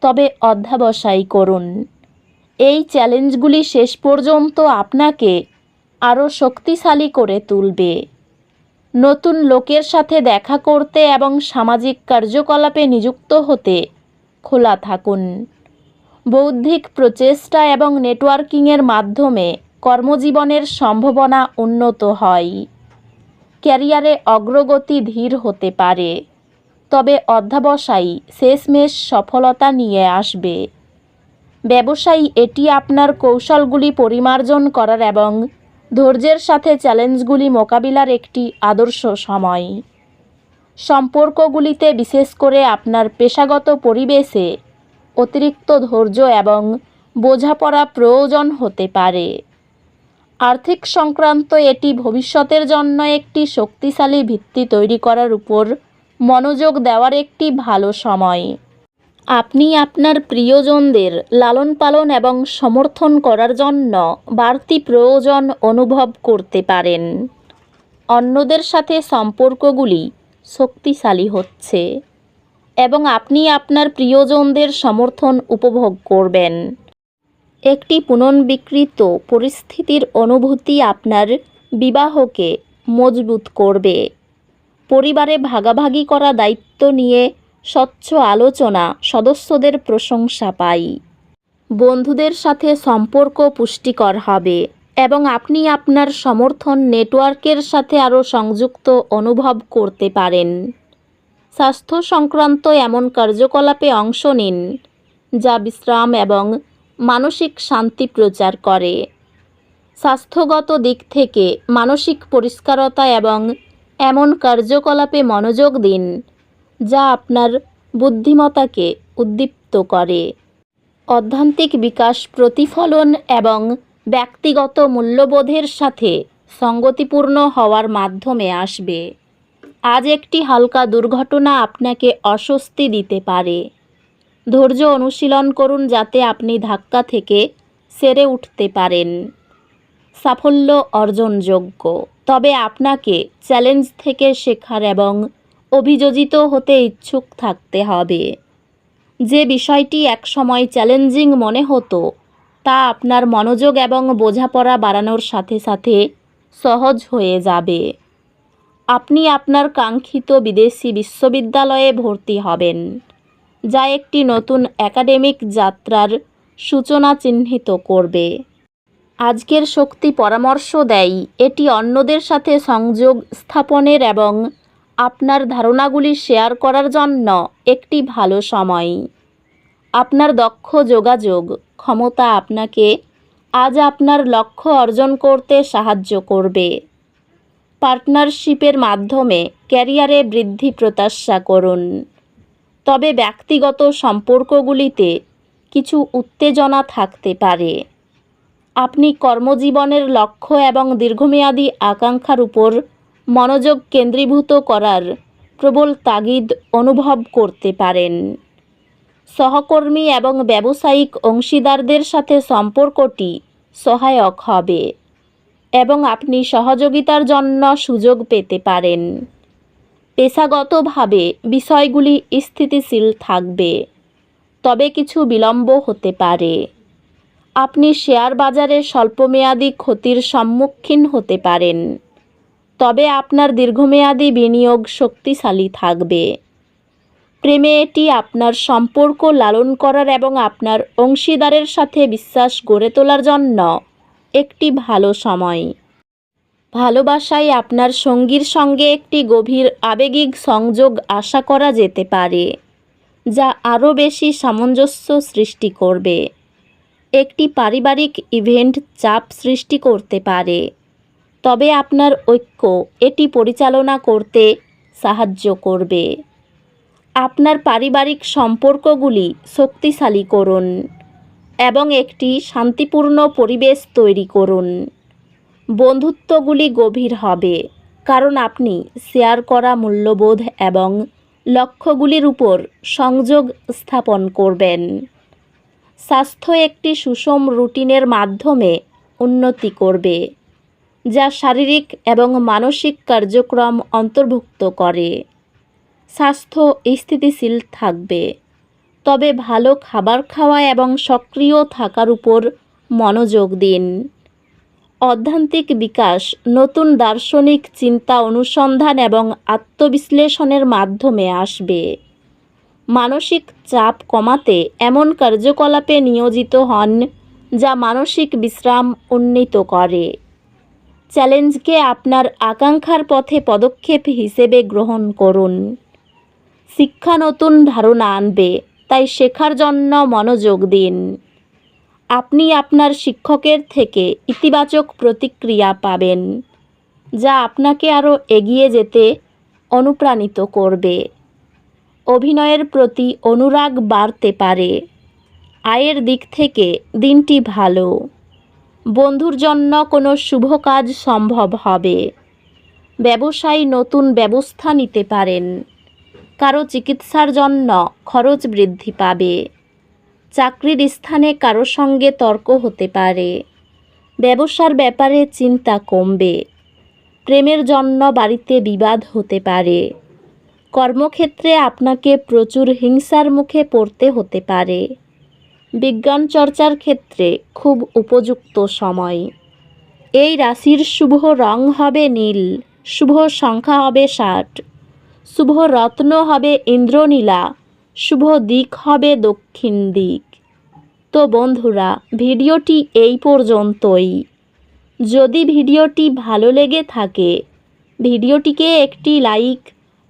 তবে অধ্যাবসায় করুন। এই চ্যালেঞ্জগুলি শেষ পর্যন্ত আপনাকে আরও শক্তিশালী করে তুলবে। নতুন লোকের সাথে দেখা করতে এবং সামাজিক কার্যকলাপে নিযুক্ত হতে খোলা থাকুন। বৌদ্ধিক প্রচেষ্টা এবং নেটওয়ার্কিংয়ের মাধ্যমে কর্মজীবনের সম্ভাবনা উন্নত হয়। ক্যারিয়ারে অগ্রগতি ধীর হতে পারে। তবে অধ্যাবসায়ী শেষমেশ সফলতা নিয়ে আসবে। ব্যবসায়ী, এটি আপনার কৌশলগুলি পরিমার্জন করার এবং ধৈর্যের সাথে চ্যালেঞ্জগুলি মোকাবিলার একটি আদর্শ সময়। সম্পর্কগুলিতে বিশেষ করে আপনার পেশাগত পরিবেশে অতিরিক্ত ধৈর্য এবং বোঝাপড়া প্রয়োজন হতে পারে। আর্থিক সংক্রান্ত এটি ভবিষ্যতের জন্য একটি শক্তিশালী ভিত্তি তৈরি করার উপর মনোযোগ দেওয়ার একটি ভালো সময়। আপনি আপনার প্রিয়জনদের লালন পালন এবং সমর্থন করার জন্য বাড়তি প্রয়োজন অনুভব করতে পারেন। অন্যদের সাথে সম্পর্কগুলি শক্তিশালী হচ্ছে এবং আপনি আপনার প্রিয়জনদের সমর্থন উপভোগ করবেন। একটি পুনর্বিকৃত পরিস্থিতির অনুভূতি আপনার বিবাহকে মজবুত করবে। পরিবারে ভাগাভাগি করা দায়িত্ব নিয়ে স্বচ্ছ আলোচনা সদস্যদের প্রশংসা পাই। বন্ধুদের সাথে সম্পর্ক পুষ্টিকর হবে এবং আপনি আপনার সমর্থন নেটওয়ার্কের সাথে আরও সংযুক্ত অনুভব করতে পারেন। স্বাস্থ্য সংক্রান্ত এমন কার্যকলাপে অংশ নিন, যা বিশ্রাম এবং মানসিক শান্তি প্রচার করে। স্বাস্থ্যগত দিক থেকে মানসিক পরিষ্কারতা এবং এমন কার্যকলাপে মনোযোগ দিন, যা আপনার বুদ্ধিমত্তাকে উদ্দীপ্ত করে। অধ্যান্তিক বিকাশ প্রতিফলন এবং ব্যক্তিগত মূল্যবোধের সাথে সঙ্গতিপূর্ণ হওয়ার মাধ্যমে আসবে। আজ একটি হালকা দুর্ঘটনা আপনাকে অস্বস্তি দিতে পারে। ধৈর্য অনুশীলন করুন যাতে আপনি ধাক্কা থেকে সেরে উঠতে পারেন। সাফল্য অর্জনযোগ্য। তবে আপনাকে চ্যালেঞ্জ থেকে শেখার এবং অভিযোজিত হতে ইচ্ছুক থাকতে হবে। যে বিষয়টি একসময় চ্যালেঞ্জিং মনে হতো, তা আপনার মনোযোগ এবং বোঝাপড়া বাড়ানোর সাথে সাথে সহজ হয়ে যাবে। আপনি আপনার কাঙ্ক্ষিত বিদেশি বিশ্ববিদ্যালয়ে ভর্তি হবেন, যা একটি নতুন একাডেমিক যাত্রার সূচনা চিহ্নিত করবে। আজকের শক্তি পরামর্শ দেয়। এটি অন্যদের সাথে সংযোগ স্থাপনের এবং আপনার ধারণাগুলি শেয়ার করার জন্য একটি ভালো সময়। আপনার দক্ষ যোগাযোগ ক্ষমতা আপনাকে আজ আপনার লক্ষ্য অর্জন করতে সাহায্য করবে। পার্টনারশিপের মাধ্যমে ক্যারিয়ারে বৃদ্ধি প্রত্যাশা করুন। তবে ব্যক্তিগত সম্পর্কগুলিতে কিছু উত্তেজনা থাকতে পারে। আপনি কর্মজীবনের লক্ষ্য এবং দীর্ঘমেয়াদী আকাঙ্ক্ষার উপর মনোযোগ কেন্দ্রীভূত করার প্রবল তাগিদ অনুভব করতে পারেন। সহকর্মী এবং ব্যবসায়িক অংশীদারদের সাথে সম্পর্কটি সহায়ক হবে এবং আপনি সহযোগিতার জন্য সুযোগ পেতে পারেন। পেশাগতভাবে বিষয়গুলি স্থিতিশীল থাকবে, তবে কিছু বিলম্ব হতে পারে। আপনি শেয়ার বাজারে স্বল্পমেয়াদী ক্ষতির সম্মুখীন হতে পারেন। তবে আপনার দীর্ঘমেয়াদী বিনিয়োগ শক্তিশালী থাকবে। প্রেমে এটি আপনার সম্পর্ক লালন করার এবং আপনার অংশীদারের সাথে বিশ্বাস গড়ে তোলার জন্য একটি ভালো সময়। ভালোবাসায় আপনার সঙ্গীর সঙ্গে একটি গভীর আবেগিক সংযোগ আশা করা যেতে পারে, যা আরও বেশি সামঞ্জস্য সৃষ্টি করবে। একটি পারিবারিক ইভেন্ট চাপ সৃষ্টি করতে পারে। তবে আপনার ঐক্য এটি পরিচালনা করতে সাহায্য করবে। আপনার পারিবারিক সম্পর্কগুলি শক্তিশালী করুন এবং একটি শান্তিপূর্ণ পরিবেশ তৈরি করুন। বন্ধুত্বগুলি গভীর হবে, কারণ আপনি শেয়ার করা মূল্যবোধ এবং লক্ষ্যগুলির উপর সংযোগ স্থাপন করবেন। স্বাস্থ্য একটি সুষম রুটিনের মাধ্যমে উন্নতি করবে, যা শারীরিক এবং মানসিক কার্যক্রম অন্তর্ভুক্ত করে। স্বাস্থ্য স্থিতিশীল থাকবে, তবে ভালো খাবার খাওয়া এবং সক্রিয় থাকার উপর মনোযোগ দিন। অধ্যান্তিক বিকাশ, নতুন দার্শনিক চিন্তা অনুসন্ধান এবং আত্মবিশ্লেষণের মাধ্যমে আসবে। মানসিক চাপ কমাতে এমন কার্যকলাপে নিয়োজিত হন যা মানসিক বিশ্রাম উন্নীত করে। চ্যালেঞ্জকে আপনার আকাঙ্ক্ষার পথে পদক্ষেপ হিসেবে গ্রহণ করুন। শিক্ষা নতুন ধারণা আনবে, তাই শেখার জন্য মনোযোগ দিন। আপনি আপনার শিক্ষকের থেকে ইতিবাচক প্রতিক্রিয়া পাবেন, যা আপনাকে আরও এগিয়ে যেতে অনুপ্রাণিত করবে। অভিনয়ের প্রতি অনুরাগ বাড়তে পারে। আয়ের দিক থেকে দিনটি ভালো। বন্ধুর জন্য কোনো শুভ কাজ সম্ভব হবে। ব্যবসায়ী নতুন ব্যবস্থা নিতে পারেন। কারও চিকিৎসার জন্য খরচ বৃদ্ধি পাবে। চাকরির স্থানে কারও সঙ্গে তর্ক হতে পারে। ব্যবসার ব্যাপারে চিন্তা কমবে। প্রেমের জন্য বাড়িতে বিবাদ হতে পারে। কর্মক্ষেত্রে আপনাকে প্রচুর হিংসার মুখে পড়তে হতে পারে। বিজ্ঞান চর্চার ক্ষেত্রে খুব উপযুক্ত সময়। এই রাশির শুভ রং হবে নীল, শুভ সংখ্যা হবে ষাট, শুভ রত্ন হবে ইন্দ্রনীলা, শুভ দিক হবে দক্ষিণ দিক। তো বন্ধুরা, ভিডিওটি এই পর্যন্তই। যদি ভিডিওটি ভালো লেগে থাকে, ভিডিওটিকে একটি লাইক